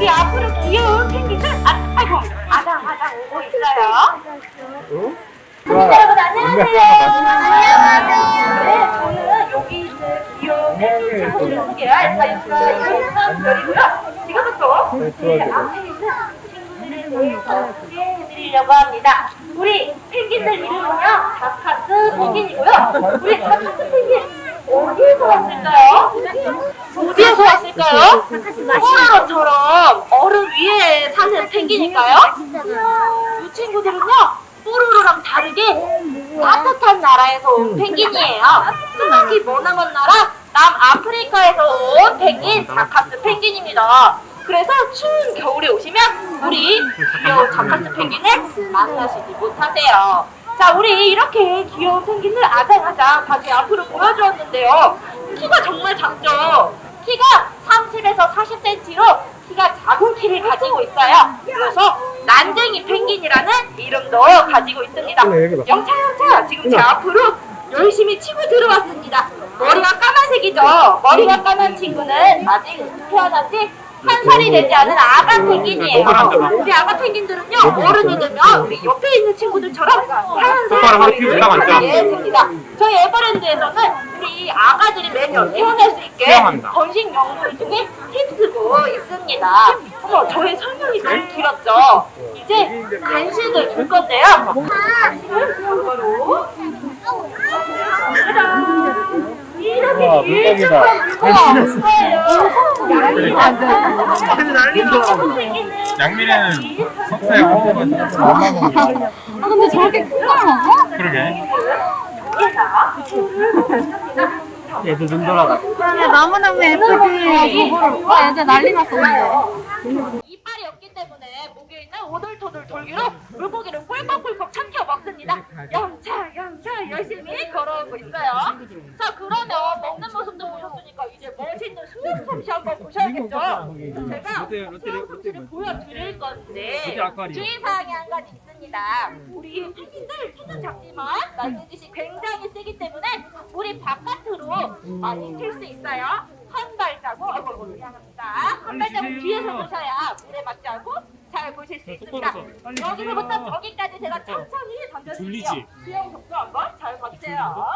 우리 앞으로 귀여운 펭귄들 아, 아이고 아장 아장 오고 있어요. 응? 여러분 안녕하세요. 안녕하세요. 네, 저는 여기 있는 귀여운 펭귄 친구들 소개할 사이언스 이동선 별이고요. 지금부터 이 앞에 있는 친구들에 대해서 소개해드리려고 합니다. 우리 펭귄들 이름은요, 다카스 펭귄이고요. 우리 다카스 펭귄 어디에서 왔을까요? 어디에서 왔을까요? 뽀로로처럼 얼음 위에 사는 펭귄일까요? 이 친구들은요, 뽀로로랑 다르게 따뜻한 나라에서 온 펭귄이에요. 저기 머나먼 나라 남아프리카에서 온 펭귄 다카스 펭귄입니다. 그래서 추운 겨울에 오시면 우리 귀여운 다카스 펭귄을 만나시지 못하세요. 자, 우리 이렇게 귀여운 펭귄을 아장아장 다시 앞으로 보여주었는데요. 키가 정말 작죠? 키가 30에서 40cm로 키가 작은 키를 가지고 있어요. 그래서 난쟁이 펭귄이라는 이름도 가지고 있습니다. 영차 영차 지금 제 앞으로 열심히 치고 들어왔습니다. 머리가 까만색이죠. 머리가 까만 친구는 아직 태어난 지 한 살이 되지 않은 아가 펭귄이에요. 우리 아가 펭귄들은요 어른이 되면 우리 옆에 있는 친구들처럼 띄우고 올라갔죠? 가지게 됩니다. 저희 에버랜드에서는 우리 아가들이 매년 태어날 수 있게 수영한다. 건식 연구를 통해 힘쓰고 있습니다. 어머, 저의 설명이 너무 길었죠? 이제 간식을 줄 건데요. 간식을 바로 길쭉한 거예요. 양미래는 석사에 뽑아가지고 엄마 먹는 아 근데 저렇게 큰걸 먹어? 그러게 얘도 눈 돌아가. 야 너무너무 예쁘지? 와 얘들 난리 났어 근데 이빨이 없기 때문에 목에 있는 오돌토돌 돌기로 물고기를 꿀꺽꿀꺽 삼켜 먹습니다. 영차 열심히 걸어오고 있어요. 자 그러면 먹는 모습도 보셨으니까 이제 멋있는 수영 솜씨 한번 보셔야겠죠. 제가 수영 솜씨를 보여드릴 건데 주의사항이 한 가지 있습니다. 우리 펭귄들 키는 작지만 날개짓이 굉장히 세기 때문에 물이 바깥으로 많이 튈 수 있어요. 한 발자국, 아이고, 미안합니다. 한 발자국 뒤에서 보셔야 물에 맞지 않고 잘 보실 수 있습니다. 여기서부터 저기까지 제가 천천히 던져드릴게요. 수영 속도 한번 잘 봐주세요.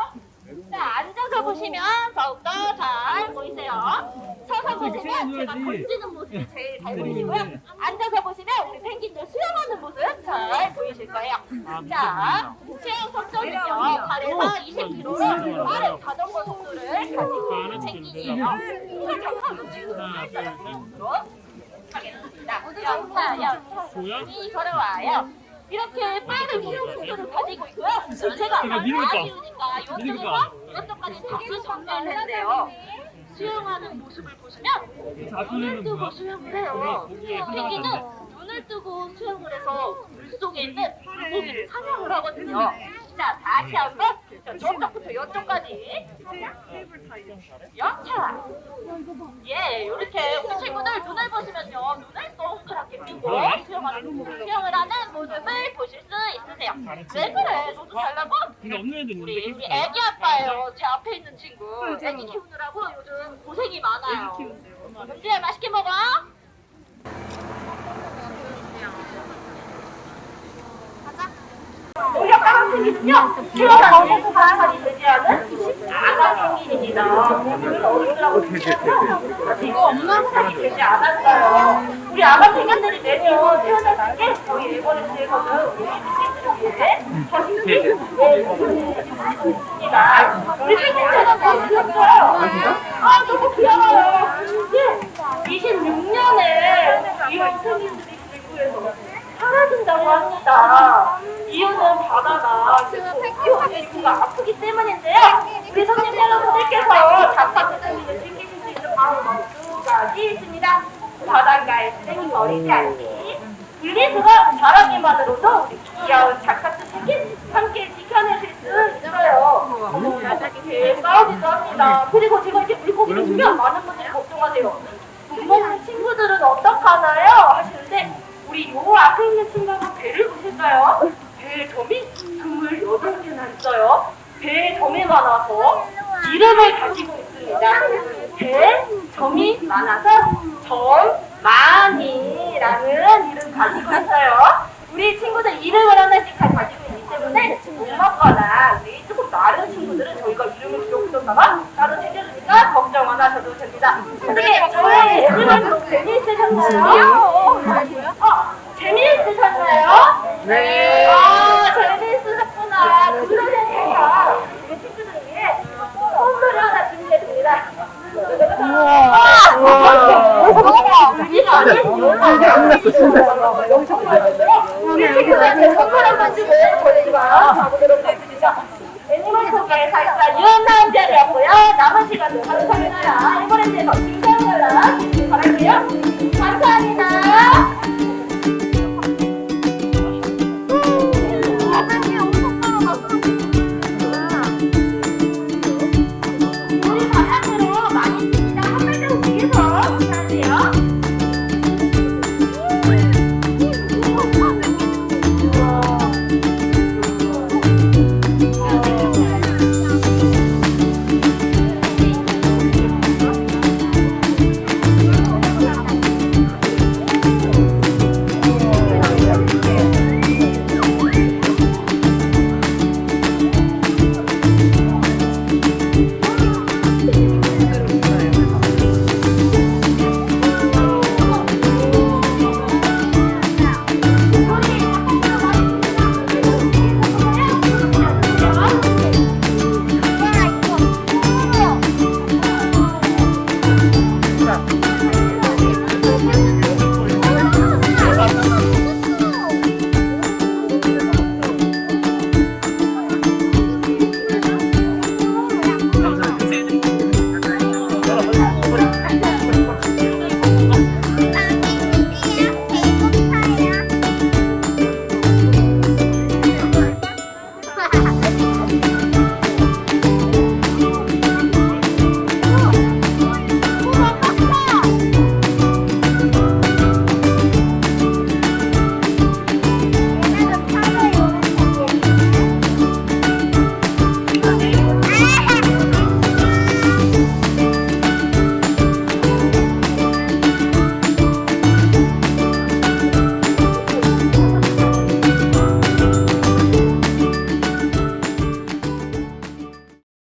자, 앉아서 보시면 더욱더 잘 보이세요. 서서 보시면 제가 던지는 모습이 제일 잘 보이시고요. 앉아서 보시면 우리 펭귄들 수영하는 모습 잘 보이실 거예요. 자, 수영 속도는요, 8에서 20km로 빠른 자전거 속도를 가지고 있는 펭귄이에요. 이걸 잠깐 놓치고 하겠습니다. 영차, 이 걸어와요. 이렇게 빠른 수영 속도를 가지고 있고요. 제가 많이 이러니까 이쪽에서 이쪽까지 다시 전달을 했는데요. 수영하는 모습을 보시면 눈을 뜨고 수영을 해요. 펭귄은 눈을 뜨고 수영을 해서 물속에 있는 물고기를 사냥을 하거든요. 자, 다시 한 번 자, 저쪽부터 이쪽까지 영차 예, 이렇게 우리 친구들 눈을 보시면요 눈을 동그랗게 뜨고 수영하는 수영을 하는 모습을 보실 수 있으세요. 왜 그래? 너도? 근데 없는 애도 우리 있는데 우리 애기 아빠예요. 제 앞에 있는 친구. 애기 키우느라고 요즘 고생이 많아요. 은지야 맛있게 먹어. 우리 아까 펭귄은요, 태어난 지 4살이 되지 않은 아가 펭귄입니다. 어디라고 아직 엄마 살이 되지 않았어요. 우리 아가 펭귄들이 매년 태어날 때 저희 일본에서는 우리 펭귄들에게 자신들이 있습니다. 우리 펭귄처럼 너무 귀엽죠? 아, 너무 귀여워요. 예, 26년에 이런 펭귄들이 대구에서 사라진다고 합니다. 바다가 펭귄가 아프기 때문인데요. 우리 손님 여러분들께서 펭귄을 챙기실 수 있는 방법 두 가지 있습니다. 바닷가에 쓰레기 버리지 않기. 분리수거 우리 귀여운 작가스 펭귄 함께 지켜내실 수 있어요. 어머, 대박이기도 합니다. 그리고 제가 이제 물고기를 주면 점이 28개나 있어요. 배에 점이 많아서 이름을 가지고 있습니다. 배에 점이 많아서 점, 마니라는 이름 가지고 있어요. 우리 친구들 이름을 하나씩 다 가지고 있기 때문에 고맙거나 우리 조금 다른 친구들은 저희가 이름을 기억해뒀다가 따로 챙겨주니까 걱정 안 하셔도 됩니다. 선생님, 저희 애들은 재미있으셨나요? 신났어, 끝났어. 여기 선물 한번 주고 보내주세요. 가보도록 애니멀 소개 사이사 유한남자였고요. 남은 시간 동안 사랑하라. 이번에 대해서 김태훈 바랄게요. 감사합니다.